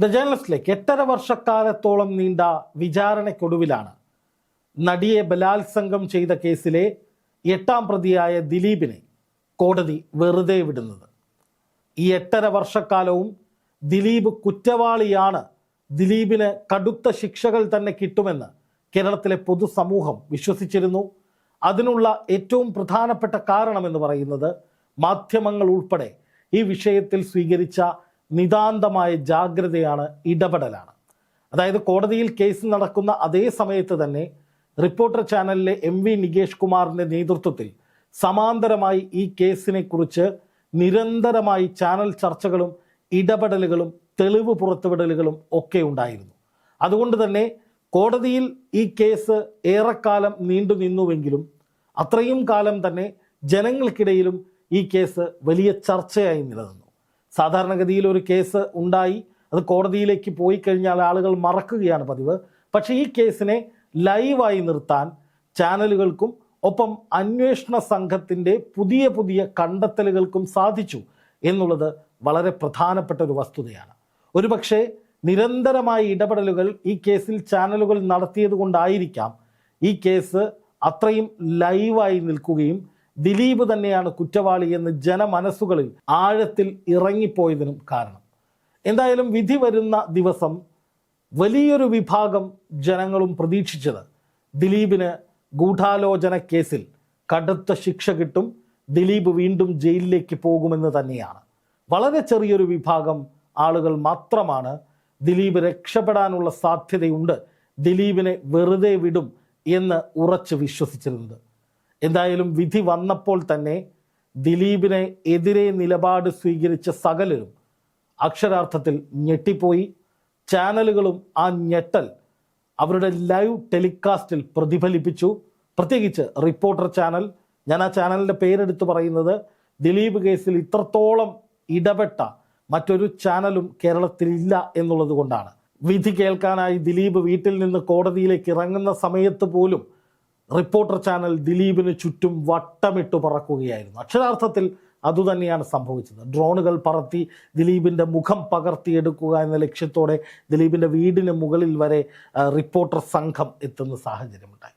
The ജേർണലിസ്റ്റിലേക്ക് എട്ടര വർഷക്കാലത്തോളം നീണ്ട വിചാരണയ്ക്കൊടുവിലാണ് നടിയെ ബലാത്സംഗം ചെയ്ത കേസിലെ എട്ടാം പ്രതിയായ ദിലീപിനെ കോടതി വെറുതെ വിടുന്നത്. ഈ എട്ടര വർഷക്കാലവും ദിലീപ് കുറ്റവാളിയാണ്. ദിലീപിന് കടുത്ത ശിക്ഷകൾ തന്നെ കിട്ടുമെന്ന് കേരളത്തിലെ പൊതുസമൂഹം വിശ്വസിച്ചിരുന്നു. അതിനുള്ള ഏറ്റവും പ്രധാനപ്പെട്ട കാരണം എന്ന് പറയുന്നത് മാധ്യമങ്ങൾ ഉൾപ്പെടെ ഈ വിഷയത്തിൽ സ്വീകരിച്ച നിതാന്തമായ ജാഗ്രതയാണ് ഇടപെടലാണ്. അതായത് കോടതിയിൽ കേസ് നടക്കുന്ന അതേ സമയത്ത് തന്നെ റിപ്പോർട്ടർ ചാനലിലെ എം വി നികേഷ് കുമാറിന്റെ നേതൃത്വത്തിൽ സമാന്തരമായി ഈ കേസിനെ കുറിച്ച് നിരന്തരമായി ചാനൽ ചർച്ചകളും ഇടപെടലുകളും തെളിവ് പുറത്തുവിടലുകളും ഒക്കെ ഉണ്ടായിരുന്നു. അതുകൊണ്ട് തന്നെ കോടതിയിൽ ഈ കേസ് ഏറെക്കാലം നീണ്ടു നിന്നുവെങ്കിലും അത്രയും കാലം തന്നെ ജനങ്ങൾക്കിടയിലും ഈ കേസ് വലിയ ചർച്ചയായി നിലനിന്നു. സാധാരണഗതിയിൽ ഒരു കേസ് ഉണ്ടായി അത് കോടതിയിലേക്ക് പോയി കഴിഞ്ഞാൽ ആളുകൾ മറക്കുകയാണ് പതിവ്. പക്ഷേ ഈ കേസിനെ ലൈവായി നിർത്താൻ ചാനലുകൾക്കും ഒപ്പം അന്വേഷണ സംഘത്തിന്റെ പുതിയ പുതിയ കണ്ടെത്തലുകൾക്കും സാധിച്ചു എന്നുള്ളത് വളരെ പ്രധാനപ്പെട്ട ഒരു വസ്തുതയാണ്. ഒരുപക്ഷെ നിരന്തരമായ ഇടപെടലുകൾ ഈ കേസിൽ ചാനലുകൾ നടത്തിയത് കൊണ്ടായിരിക്കാം ഈ കേസ് അത്രയും ലൈവായി നിൽക്കുകയും ദിലീപ് തന്നെയാണ് കുറ്റവാളി എന്ന് ജനമനസ്സുകളിൽ ആഴത്തിൽ ഇറങ്ങിപ്പോയതിനും കാരണം. എന്തായാലും വിധി വരുന്ന ദിവസം വലിയൊരു വിഭാഗം ജനങ്ങളും പ്രതീക്ഷിച്ചത് ദിലീപിന് ഗൂഢാലോചന കേസിൽ കടുത്ത ശിക്ഷ കിട്ടും ദിലീപ് വീണ്ടും ജയിലിലേക്ക് പോകുമെന്ന് തന്നെയാണ്. വളരെ ചെറിയൊരു വിഭാഗം ആളുകൾ മാത്രമാണ് ദിലീപ് രക്ഷപ്പെടാനുള്ള സാധ്യതയുണ്ട് ദിലീപിനെ വെറുതെ വിടും എന്ന് ഉറച്ച് വിശ്വസിച്ചിരുന്നത്. എന്തായാലും വിധി വന്നപ്പോൾ തന്നെ ദിലീപിനെ എതിരെ നിലപാട് സ്വീകരിച്ച സകലരും അക്ഷരാർത്ഥത്തിൽ ഞെട്ടിപ്പോയി. ചാനലുകളും ആ ഞെട്ടൽ അവരുടെ ലൈവ് ടെലികാസ്റ്റിൽ പ്രതിഫലിപ്പിച്ചു. പ്രത്യേകിച്ച് റിപ്പോർട്ടർ ചാനൽ. ഞാൻ ആ ചാനലിന്റെ പേരെടുത്ത് പറയുന്നത് ദിലീപ് കേസിൽ ഇത്രത്തോളം ഇടപെട്ട മറ്റൊരു ചാനലും കേരളത്തിലില്ല എന്നുള്ളത് കൊണ്ടാണ്. വിധി കേൾക്കാനായി ദിലീപ് വീട്ടിൽ നിന്ന് കോടതിയിലേക്ക് ഇറങ്ങുന്ന സമയത്ത് പോലും റിപ്പോർട്ടർ ചാനൽ ദിലീപിന് ചുറ്റും വട്ടമിട്ട് പറക്കുകയായിരുന്നു. അക്ഷരാർത്ഥത്തിൽ അതുതന്നെയാണ് സംഭവിച്ചത്. ഡ്രോണുകൾ പറത്തി ദിലീപിന്റെ മുഖം പകർത്തിയെടുക്കുക എന്ന ലക്ഷ്യത്തോടെ ദിലീപിന്റെ വീടിന് മുകളിൽ വരെ റിപ്പോർട്ടർ സംഘം എത്തുന്ന സാഹചര്യമുണ്ടായി.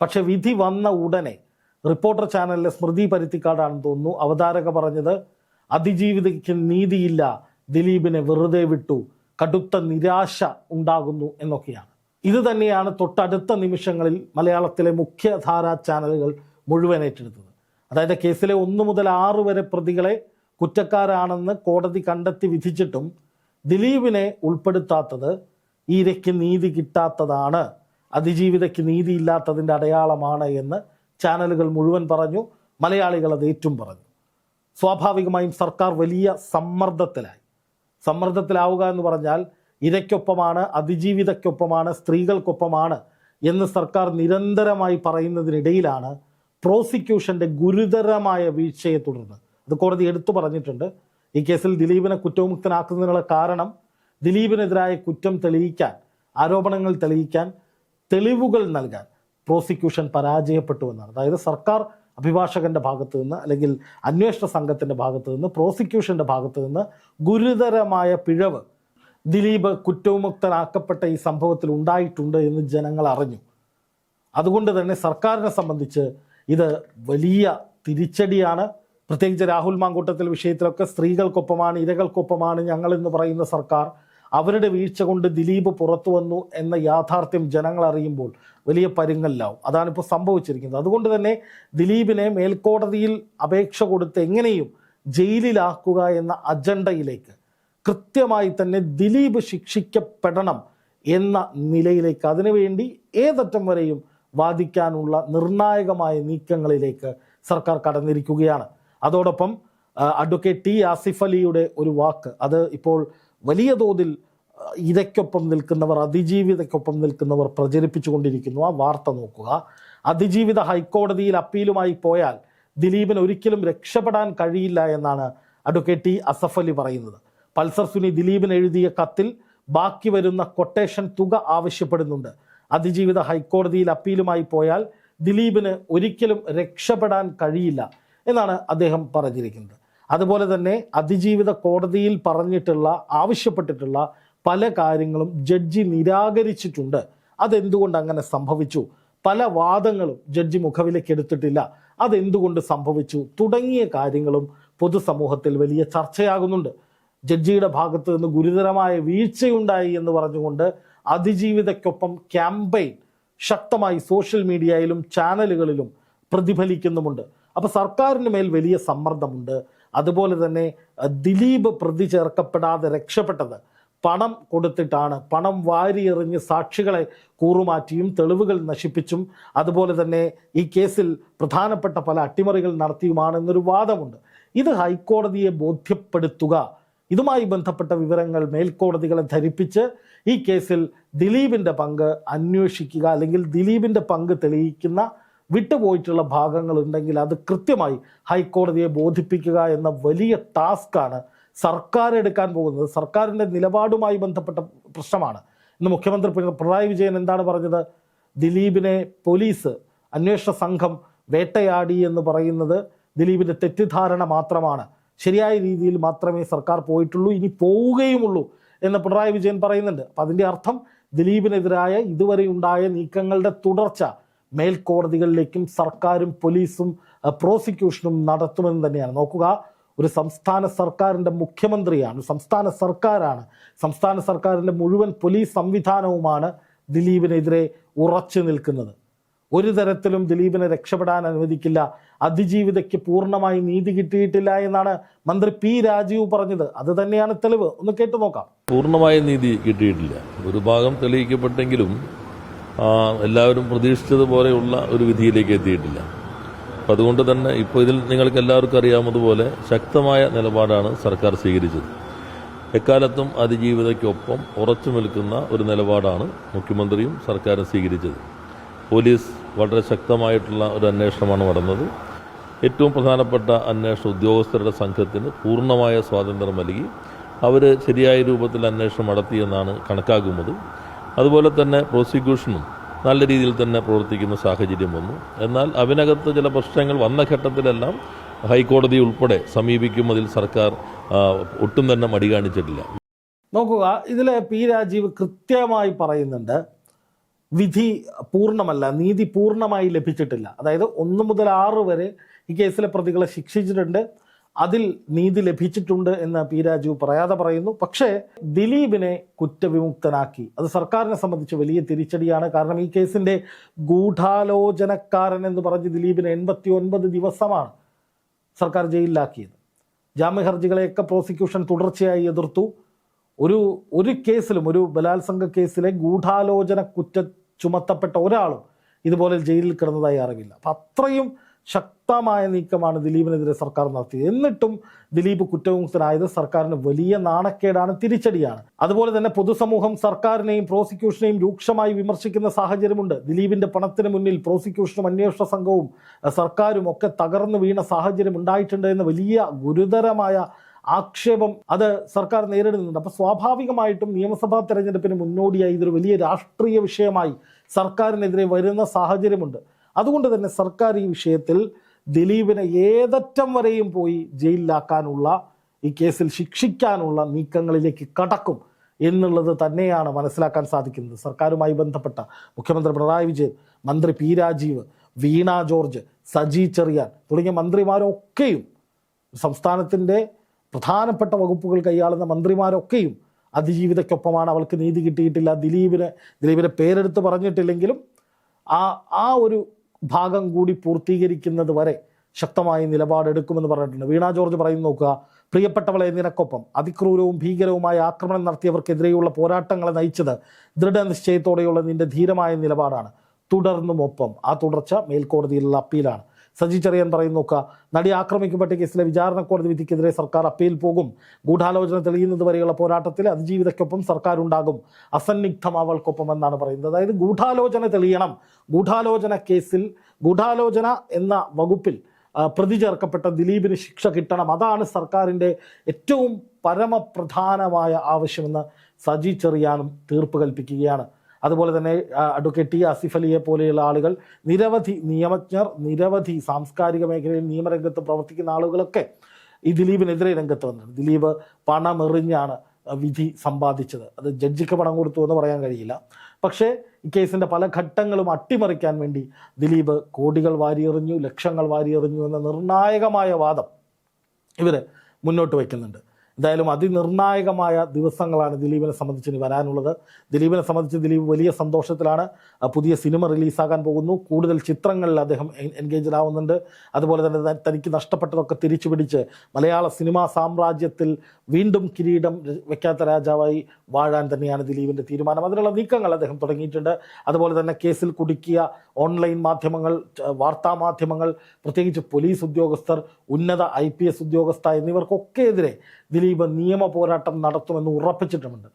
പക്ഷെ വിധി വന്ന ഉടനെ റിപ്പോർട്ടർ ചാനലിലെ സ്മൃതി പരുത്തിക്കാടാണെന്ന് തോന്നുന്നു. അവതാരക പറഞ്ഞത് അതിജീവിതയ്ക്ക് നീതിയില്ല. ദിലീപിനെ വെറുതെ വിട്ടു. കടുത്ത നിരാശ ഉണ്ടാകുന്നു എന്നൊക്കെയാണ്. ഇത് തന്നെയാണ് തൊട്ടടുത്ത നിമിഷങ്ങളിൽ മലയാളത്തിലെ മുഖ്യധാരാ ചാനലുകൾ മുഴുവൻ ഏറ്റെടുത്തത്. അതായത് കേസിലെ ഒന്ന് മുതൽ ആറ് വരെ പ്രതികളെ കുറ്റക്കാരാണെന്ന് കോടതി കണ്ടെത്തി വിധിച്ചിട്ടും ദിലീപിനെ ഉൾപ്പെടുത്താത്തത് ഈ നീതി കിട്ടാത്തതാണ്. അതിജീവിതയ്ക്ക് നീതിയില്ലാത്തതിന്റെ അടയാളമാണ് എന്ന് ചാനലുകൾ മുഴുവൻ പറഞ്ഞു മലയാളികൾ അത് ഏറ്റും പറഞ്ഞു. സ്വാഭാവികമായും സർക്കാർ വലിയ സമ്മർദ്ദത്തിലായി. സമ്മർദ്ദത്തിലാവുക എന്ന് പറഞ്ഞാൽ ഇരയ്ക്കൊപ്പമാണ് അതിജീവിതയ്ക്കൊപ്പമാണ് സ്ത്രീകൾക്കൊപ്പമാണ് എന്ന് സർക്കാർ നിരന്തരമായി പറയുന്നതിനിടയിലാണ് പ്രോസിക്യൂഷന്റെ ഗുരുതരമായ വീഴ്ചയെ തുടർന്ന്. അത് കോടതി എടുത്തു പറഞ്ഞിട്ടുണ്ട്. ഈ കേസിൽ ദിലീപിനെ കുറ്റവിമുക്തനാക്കുന്നതിനുള്ള കാരണം ദിലീപിനെതിരായ കുറ്റം തെളിയിക്കാൻ ആരോപണങ്ങൾ തെളിയിക്കാൻ തെളിവുകൾ നൽകാൻ പ്രോസിക്യൂഷൻ പരാജയപ്പെട്ടു എന്നാണ്. അതായത് സർക്കാർ അഭിഭാഷകന്റെ ഭാഗത്തു നിന്ന് അല്ലെങ്കിൽ അന്വേഷണ സംഘത്തിന്റെ ഭാഗത്തു നിന്ന് പ്രോസിക്യൂഷന്റെ ഭാഗത്തു നിന്ന് ഗുരുതരമായ പിഴവ് ദിലീപ് കുറ്റവിമുക്തനാക്കപ്പെട്ട ഈ സംഭവത്തിൽ ഉണ്ടായിട്ടുണ്ട് എന്ന് ജനങ്ങൾ അറിഞ്ഞു. അതുകൊണ്ട് തന്നെ സർക്കാരിനെ സംബന്ധിച്ച് ഇത് വലിയ തിരിച്ചടിയാണ്. പ്രത്യേകിച്ച് രാഹുൽ മാങ്കൂട്ടത്തിൽ വിഷയത്തിലൊക്കെ സ്ത്രീകൾക്കൊപ്പമാണ് ഇരകൾക്കൊപ്പമാണ് ഞങ്ങൾ എന്ന് പറയുന്ന സർക്കാർ അവരുടെ വീഴ്ച കൊണ്ട് ദിലീപ് പുറത്തു വന്നു എന്ന യാഥാർത്ഥ്യം ജനങ്ങൾ അറിയുമ്പോൾ വലിയ പരുങ്ങല്ലാവും. അതാണിപ്പോൾ സംഭവിച്ചിരിക്കുന്നത്. അതുകൊണ്ട് തന്നെ ദിലീപിനെ മേൽക്കോടതിയിൽ അപേക്ഷ കൊടുത്ത് എങ്ങനെയും ജയിലിലാക്കുക എന്ന അജണ്ടയിലേക്ക് കൃത്യമായി തന്നെ ദിലീപ് ശിക്ഷിക്കപ്പെടണം എന്ന നിലയിലേക്ക് അതിനുവേണ്ടി ഏതറ്റം വരെയും വാദിക്കാനുള്ള നിർണായകമായ നീക്കങ്ങളിലേക്ക് സർക്കാർ കടന്നിരിക്കുകയാണ്. അതോടൊപ്പം അഡ്വക്കേറ്റ് ടി ആസിഫ് അലിയുടെ ഒരു വാക്ക് അത് ഇപ്പോൾ വലിയ തോതിൽ ഇരയ്ക്കൊപ്പം നിൽക്കുന്നവർ അതിജീവിതയ്ക്കൊപ്പം നിൽക്കുന്നവർ പ്രചരിപ്പിച്ചുകൊണ്ടിരിക്കുന്നു. ആ വാർത്ത നോക്കുക. അതിജീവിത ഹൈക്കോടതിയിൽ അപ്പീലുമായി പോയാൽ ദിലീപിന് ഒരിക്കലും രക്ഷപ്പെടാൻ കഴിയില്ല എന്നാണ് അഡ്വക്കേറ്റ് ടി അസഫ് അലി പറയുന്നത്. പൾസർ സുനി ദിലീപിന് എഴുതിയ കത്തിൽ ബാക്കി വരുന്ന കൊട്ടേഷൻ തുക ആവശ്യപ്പെടുന്നുണ്ട്. അതിജീവിത ഹൈക്കോടതിയിൽ അപ്പീലുമായി പോയാൽ ദിലീപിന് ഒരിക്കലും രക്ഷപ്പെടാൻ കഴിയില്ല എന്നാണ് അദ്ദേഹം പറഞ്ഞിരിക്കുന്നത്. അതുപോലെ തന്നെ അതിജീവിത കോടതിയിൽ പറഞ്ഞിട്ടുള്ള ആവശ്യപ്പെട്ടിട്ടുള്ള പല കാര്യങ്ങളും ജഡ്ജി നിരാകരിച്ചിട്ടുണ്ട്. അതെന്തുകൊണ്ട് അങ്ങനെ സംഭവിച്ചു? പല വാദങ്ങളും ജഡ്ജി മുഖവിലേക്ക് എടുത്തിട്ടില്ല. അതെന്തുകൊണ്ട് സംഭവിച്ചു? തുടങ്ങിയ കാര്യങ്ങളും പൊതുസമൂഹത്തിൽ വലിയ ചർച്ചയാകുന്നുണ്ട്. ജഡ്ജിയുടെ ഭാഗത്ത് നിന്ന് ഗുരുതരമായ വീഴ്ചയുണ്ടായി എന്ന് പറഞ്ഞുകൊണ്ട് അതിജീവിതയ്ക്കൊപ്പം ക്യാമ്പയിൻ ശക്തമായി സോഷ്യൽ മീഡിയയിലും ചാനലുകളിലും പ്രതിഫലിക്കുന്നുമുണ്ട്. അപ്പോൾ സർക്കാരിന് മേൽ വലിയ സമ്മർദ്ദമുണ്ട്. അതുപോലെ തന്നെ ദിലീപ് പ്രതി ചേർക്കപ്പെടാതെ രക്ഷപ്പെട്ടത് പണം കൊടുത്തിട്ടാണ്. പണം വാരിയെറിഞ്ഞ് സാക്ഷികളെ കൂറുമാറ്റിയും തെളിവുകൾ നശിപ്പിച്ചും അതുപോലെ തന്നെ ഈ കേസിൽ പ്രധാനപ്പെട്ട പല അട്ടിമറികൾ നടത്തിയുമാണെന്നൊരു വാദമുണ്ട്. ഇത് ഹൈക്കോടതിയെ ബോധ്യപ്പെടുത്തുക ഇതുമായി ബന്ധപ്പെട്ട വിവരങ്ങൾ മേൽക്കോടതികളെ ധരിപ്പിച്ച് ഈ കേസിൽ ദിലീപിന്റെ പങ്ക് അന്വേഷിക്കുക അല്ലെങ്കിൽ ദിലീപിന്റെ പങ്ക് തെളിയിക്കുന്ന വിട്ടുപോയിട്ടുള്ള ഭാഗങ്ങളുണ്ടെങ്കിൽ അത് കൃത്യമായി ഹൈക്കോടതിയെ ബോധിപ്പിക്കുക എന്ന വലിയ ടാസ്ക്കാണ് സർക്കാർ എടുക്കാൻ പോകുന്നത്. സർക്കാരിന്റെ നിലപാടുമായി ബന്ധപ്പെട്ട പ്രശ്നമാണ്. ഇന്ന് മുഖ്യമന്ത്രി പിണ- പിണറായി വിജയൻ എന്താണ് പറഞ്ഞത്? ദിലീപിനെ പോലീസ് അന്വേഷണ സംഘം വേട്ടയാടി എന്ന് പറയുന്നത് ദിലീപിന്റെ തെറ്റിദ്ധാരണ മാത്രമാണ്. ശരിയായ രീതിയിൽ മാത്രമേ സർക്കാർ പോയിട്ടുള്ളൂ ഇനി പോവുകയുമുള്ളൂ എന്ന് പിണറായി വിജയൻ പറയുന്നുണ്ട്. അപ്പം അതിന്റെ അർത്ഥം ദിലീപിനെതിരായ ഇതുവരെ ഉണ്ടായ നീക്കങ്ങളുടെ തുടർച്ച മേൽക്കോടതികളിലേക്കും സർക്കാരും പോലീസും പ്രോസിക്യൂഷനും നടത്തുമെന്ന് തന്നെയാണ്. നോക്കുക ഒരു സംസ്ഥാന സർക്കാരിന്റെ മുഖ്യമന്ത്രിയാണ് സംസ്ഥാന സർക്കാരാണ് സംസ്ഥാന സർക്കാരിന്റെ മുഴുവൻ പോലീസ് സംവിധാനവുമാണ് ദിലീപിനെതിരെ ഉറച്ചു നിൽക്കുന്നത്. ഒരു തരത്തിലും ദിലീപിനെ രക്ഷപ്പെടാൻ അനുവദിക്കില്ല. അതിജീവിതയ്ക്ക് പൂർണമായി നീതി കിട്ടിയിട്ടില്ല എന്നാണ് മന്ത്രി പി രാജീവ് പറഞ്ഞത്. അത് തന്നെയാണ് തെളിവ്. ഒന്ന് കേട്ടു നോക്കാം. പൂർണമായ നീതി കിട്ടിയിട്ടില്ല. ഒരു ഭാഗം തെളിയിക്കപ്പെട്ടെങ്കിലും എല്ലാവരും പ്രതീക്ഷിച്ചതുപോലെയുള്ള ഒരു വിധിയിലേക്ക് എത്തിയിട്ടില്ല. അപ്പം അതുകൊണ്ട് തന്നെ ഇപ്പോൾ ഇതിൽ നിങ്ങൾക്ക് എല്ലാവർക്കും അറിയാവുന്നതുപോലെ ശക്തമായ നിലപാടാണ് സർക്കാർ സ്വീകരിച്ചത്. എക്കാലത്തും അതിജീവിതയ്ക്കൊപ്പം ഉറച്ചു നിൽക്കുന്ന ഒരു നിലപാടാണ് മുഖ്യമന്ത്രിയും സർക്കാരും സ്വീകരിച്ചത്. പോലീസ് വളരെ ശക്തമായിട്ടുള്ള ഒരു അന്വേഷണമാണ് നടന്നത്. ഏറ്റവും പ്രധാനപ്പെട്ട അന്വേഷണ ഉദ്യോഗസ്ഥരുടെ സംഘത്തിന് പൂർണമായ സ്വാതന്ത്ര്യം നൽകി അവർ ശരിയായ രൂപത്തിൽ അന്വേഷണം നടത്തിയെന്നാണ് കണക്കാക്കുന്നത്. അതുപോലെ തന്നെ പ്രോസിക്യൂഷനും നല്ല രീതിയിൽ തന്നെ പ്രവർത്തിക്കുന്ന സാഹചര്യം വന്നു. എന്നാൽ അതിനകത്ത് ചില പ്രശ്നങ്ങൾ വന്ന ഘട്ടത്തിലെല്ലാം ഹൈക്കോടതി ഉൾപ്പെടെ സമീപിക്കുന്നതിൽ സർക്കാർ ഒട്ടും തന്നെ മടി കാണിച്ചിട്ടില്ല. നോക്കുക ഇതിൽ പി രാജീവ് കൃത്യമായി പറയുന്നുണ്ട് വിധി പൂർണമല്ല നീതി പൂർണമായി ലഭിച്ചിട്ടില്ല. അതായത് ഒന്ന് മുതൽ ആറ് വരെ ഈ കേസിലെ പ്രതികളെ ശിക്ഷിച്ചിട്ടുണ്ട്. അതിൽ നീതി ലഭിച്ചിട്ടുണ്ട് എന്ന് പി രാജു പറയാതെ പറയുന്നു. പക്ഷേ ദിലീപിനെ കുറ്റവിമുക്തനാക്കി. അത് സർക്കാരിനെ സംബന്ധിച്ച് വലിയ തിരിച്ചടിയാണ്. കാരണം ഈ കേസിന്റെ ഗൂഢാലോചനക്കാരൻ എന്ന് പറഞ്ഞ് ദിലീപിനെ എൺപത്തി ഒൻപത് ദിവസമാണ് സർക്കാർ ജയിലിലാക്കിയത്. ജാമ്യ ഹർജികളെയൊക്കെ പ്രോസിക്യൂഷൻ തുടർച്ചയായി എതിർത്തു. ഒരു ഒരു കേസിലും ഒരു ബലാത്സംഗ കേസിലെ ഗൂഢാലോചന കുറ്റ ചുമത്തപ്പെട്ട ഒരാളും ഇതുപോലെ ജയിലിൽ കിടന്നതായി അറിവില്ല. അപ്പം അത്രയും ശക്തമായ നീക്കമാണ് ദിലീപിനെതിരെ സർക്കാർ നടത്തിയത്. എന്നിട്ടും ദിലീപ് കുറ്റവിമുക്തനായത് സർക്കാരിന് വലിയ നാണക്കേടാണ് തിരിച്ചടിയാണ്. അതുപോലെ തന്നെ പൊതുസമൂഹം സർക്കാരിനെയും പ്രോസിക്യൂഷനെയും രൂക്ഷമായി വിമർശിക്കുന്ന സാഹചര്യമുണ്ട്. ദിലീപിന്റെ പണത്തിന് മുന്നിൽ പ്രോസിക്യൂഷനും അന്വേഷണ സംഘവും സർക്കാരും ഒക്കെ തകർന്നു വീണ സാഹചര്യം ഉണ്ടായിട്ടുണ്ട് എന്ന വലിയ ഗുരുതരമായ ആക്ഷേപം അത് സർക്കാർ നേരിടുന്നുണ്ട്. അപ്പൊ സ്വാഭാവികമായിട്ടും നിയമസഭാ തെരഞ്ഞെടുപ്പിന് മുന്നോടിയായി ഇതൊരു വലിയ രാഷ്ട്രീയ വിഷയമായി സർക്കാരിനെതിരെ വരുന്ന സാഹചര്യമുണ്ട്. അതുകൊണ്ട് തന്നെ സർക്കാർ ഈ വിഷയത്തിൽ ദിലീപിനെ ഏതറ്റം വരെയും പോയി ജയിലിലാക്കാനുള്ള ഈ കേസിൽ ശിക്ഷിക്കാനുള്ള നീക്കങ്ങളിലേക്ക് കടക്കും എന്നുള്ളത് തന്നെയാണ് മനസ്സിലാക്കാൻ സാധിക്കുന്നത്. സർക്കാരുമായി ബന്ധപ്പെട്ട മുഖ്യമന്ത്രി പിണറായി വിജയൻ മന്ത്രി പി രാജീവ് വീണ ജോർജ് സജി ചെറിയാൻ തുടങ്ങിയ മന്ത്രിമാരൊക്കെയും സംസ്ഥാനത്തിന്റെ പ്രധാനപ്പെട്ട വകുപ്പുകൾ കൈയാളുന്ന മന്ത്രിമാരൊക്കെയും അതിജീവിതയ്ക്കൊപ്പമാണ്. അവൾക്ക് നീതി കിട്ടിയിട്ടില്ല. ദിലീപിനെ ദിലീപിനെ പേരെടുത്ത് പറഞ്ഞിട്ടില്ലെങ്കിലും ആ ആ ഒരു ഭാഗം കൂടി പൂർത്തീകരിക്കുന്നത് വരെ ശക്തമായ നിലപാടെടുക്കുമെന്ന് പറഞ്ഞിട്ടുണ്ട്. വീണ ജോർജ് പറയുന്നു നോക്കുക പ്രിയപ്പെട്ടവളെ നിനക്കൊപ്പം അതിക്രൂരവും ഭീകരവുമായ ആക്രമണം നടത്തിയവർക്കെതിരെയുള്ള പോരാട്ടങ്ങളെ നയിച്ചത് ദൃഢനിശ്ചയത്തോടെയുള്ള നിന്റെ ധീരമായ നിലപാടാണ്. തുടർന്നും ഒപ്പം. ആ തുടർച്ച മേൽക്കോടതിയിലുള്ള അപ്പീലാണ്. സജി ചെറിയാൻ നോക്കുക നടി ആക്രമിക്കപ്പെട്ട കേസിലെ വിചാരണ കോടതി വിധിക്കെതിരെ സർക്കാർ അപ്പീൽ പോകും. ഗൂഢാലോചന തെളിയുന്നത് വരെയുള്ള പോരാട്ടത്തിൽ അതിജീവിതയ്ക്കൊപ്പം സർക്കാർ ഉണ്ടാകും അസന്നിഗ്ധം അവൾക്കൊപ്പം എന്നാണ് പറയുന്നത്. അതായത് ഗൂഢാലോചന തെളിയണം. ഗൂഢാലോചന കേസിൽ ഗൂഢാലോചന എന്ന വകുപ്പിൽ പ്രതി ചേർക്കപ്പെട്ട ദിലീപിന് ശിക്ഷ കിട്ടണം. അതാണ് സർക്കാരിന്റെ ഏറ്റവും പരമപ്രധാനമായ ആവശ്യമെന്ന് സജി ചെറിയാനും തീർപ്പ് കൽപ്പിക്കുകയാണ്. അതുപോലെ തന്നെ അഡ്വക്കേറ്റ് ടി ആസിഫ് അലിയെ പോലെയുള്ള ആളുകൾ നിരവധി നിയമജ്ഞർ നിരവധി സാംസ്കാരിക മേഖലയിൽ നിയമരംഗത്ത് പ്രവർത്തിക്കുന്ന ആളുകളൊക്കെ ഈ ദിലീപിനെതിരെ രംഗത്ത് വന്നത് ദിലീപ് പണമെറിഞ്ഞാണ് വിധി സമ്പാദിച്ചത്. അത് ജഡ്ജിക്ക് പണം കൊടുത്തു എന്ന് പറയാൻ കഴിയില്ല. പക്ഷേ ഈ കേസിന്റെ പല ഘട്ടങ്ങളും അട്ടിമറിക്കാൻ വേണ്ടി ദിലീപ് കോടികൾ വാരിയെറിഞ്ഞു ലക്ഷങ്ങൾ വാരിയെറിഞ്ഞു എന്ന നിർണായകമായ വാദം ഇവർ മുന്നോട്ട് വയ്ക്കുന്നുണ്ട്. എന്തായാലും അതിനിർണായകമായ ദിവസങ്ങളാണ് ദിലീപിനെ സംബന്ധിച്ച് ഇനി വരാനുള്ളത്. ദിലീപിനെ സംബന്ധിച്ച് ദിലീപ് വലിയ സന്തോഷത്തിലാണ്. പുതിയ സിനിമ റിലീസാകാൻ പോകുന്നു. കൂടുതൽ ചിത്രങ്ങളിൽ അദ്ദേഹം എൻഗേജ്ഡ് ആവുന്നുണ്ട്. അതുപോലെ തന്നെ തനിക്ക് നഷ്ടപ്പെട്ടതൊക്കെ തിരിച്ചു പിടിച്ച് മലയാള സിനിമാ സാമ്രാജ്യത്തിൽ വീണ്ടും കിരീടം വെക്കാത്ത രാജാവായി വാഴാൻ തന്നെയാണ് ദിലീപിന്റെ തീരുമാനം. അതിനുള്ള നീക്കങ്ങൾ അദ്ദേഹം തുടങ്ങിയിട്ടുണ്ട്. അതുപോലെ തന്നെ കേസിൽ കുടുക്കിയ ഓൺലൈൻ മാധ്യമങ്ങൾ വാർത്താ മാധ്യമങ്ങൾ പ്രത്യേകിച്ച് പോലീസ് ഉദ്യോഗസ്ഥർ ഉന്നത ഐ ഉദ്യോഗസ്ഥ എന്നിവർക്കൊക്കെ എതിരെ ദിലീപ് നിയമ പോരാട്ടം നടത്തുമെന്ന് ഉറപ്പിച്ചിട്ടുമുണ്ട്.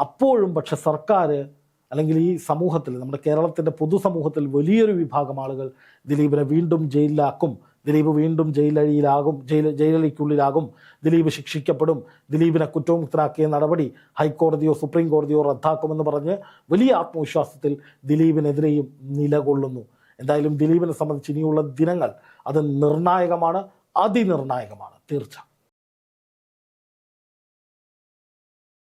അപ്പോഴും പക്ഷെ സർക്കാർ അല്ലെങ്കിൽ ഈ സമൂഹത്തിൽ നമ്മുടെ കേരളത്തിന്റെ പൊതുസമൂഹത്തിൽ വലിയൊരു വിഭാഗം ആളുകൾ ദിലീപിനെ വീണ്ടും ജയിലിലാക്കും. ദിലീപ് വീണ്ടും ജയിലഴിയിലാകും ജയിൽ ജയിലഴിക്കുള്ളിലാകും ദിലീപ് ശിക്ഷിക്കപ്പെടും. ദിലീപിനെ കുറ്റമുക്തരാക്കിയ നടപടി ഹൈക്കോടതിയോ സുപ്രീം കോടതിയോ റദ്ദാക്കുമെന്ന് പറഞ്ഞ് വലിയ ആത്മവിശ്വാസത്തിൽ ദിലീപിനെതിരെയും നിലകൊള്ളുന്നു. എന്തായാലും ദിലീപിനെ സംബന്ധിച്ച് ഇനിയുള്ള ദിനങ്ങൾ അത് നിർണായകമാണ് അതിനിർണായകമാണ്. തീർച്ച